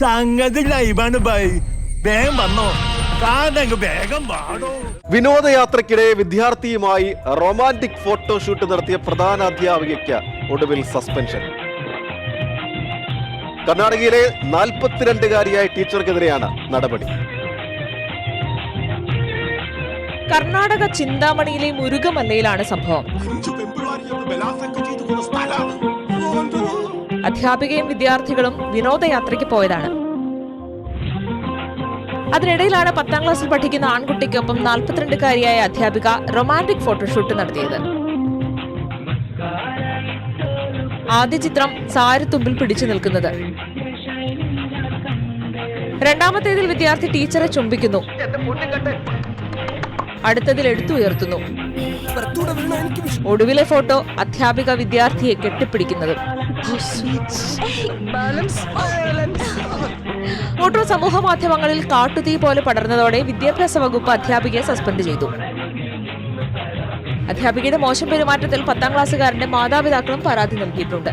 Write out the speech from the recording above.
സംഗതി ലൈവാണ് ബൈ. വേഗം വന്നോ. കാതങ്ങ് വേഗം വാടോ. വിനോദയാത്രയ്ക്കിടെ വിദ്യാർത്ഥിയുമായി റൊമാന്റിക് ഫോട്ടോഷൂട്ട് നടത്തിയ പ്രധാന അധ്യാപികയ്ക്ക് ഒടുവിൽ സസ്പെൻഷൻ. കർണാടകയിലെ നാൽപ്പത്തിരണ്ടുകാരിയായ ടീച്ചർക്കെതിരെയാണ് നടപടി. കർണാടക ചിന്താമണിയിലെ മുരുകമല്ലയിലാണ് സംഭവം. അധ്യാപികയും വിദ്യാർത്ഥികളും വിനോദയാത്രയ്ക്ക് പോയതാണ്. അതിനിടയിലാണ് പത്താം ക്ലാസ്സിൽ പഠിക്കുന്ന ആൺകുട്ടിക്കൊപ്പം നാൽപ്പത്തിരണ്ടുകാരിയായ അധ്യാപിക റൊമാന്റിക് ഫോട്ടോഷൂട്ട് നടത്തിയത്. ആദ്യ ചിത്രം സാരത്തുമ്പിൽ പിടിച്ചു നിൽക്കുന്നത്. രണ്ടാമത്തേതിൽ വിദ്യാർത്ഥി ടീച്ചറെ ചുംബിക്കുന്നു. അടുത്തതിൽ എടുത്തുയർത്തുന്നു ഒടുവിലെ ഫോട്ടോ അധ്യാപിക വിദ്യാർത്ഥിയെ കെട്ടിപ്പിടിക്കുന്നതും. ഫോട്ടോ സമൂഹ മാധ്യമങ്ങളിൽ കാട്ടുതീ പോലെ പടർന്നതോടെ വിദ്യാഭ്യാസ വകുപ്പ് അധ്യാപികയെ സസ്പെൻഡ് ചെയ്തു. അധ്യാപികയുടെ മോശം പെരുമാറ്റത്തിൽ പത്താം ക്ലാസ്സുകാരന്റെ മാതാപിതാക്കളും പരാതി നൽകിയിട്ടുണ്ട്.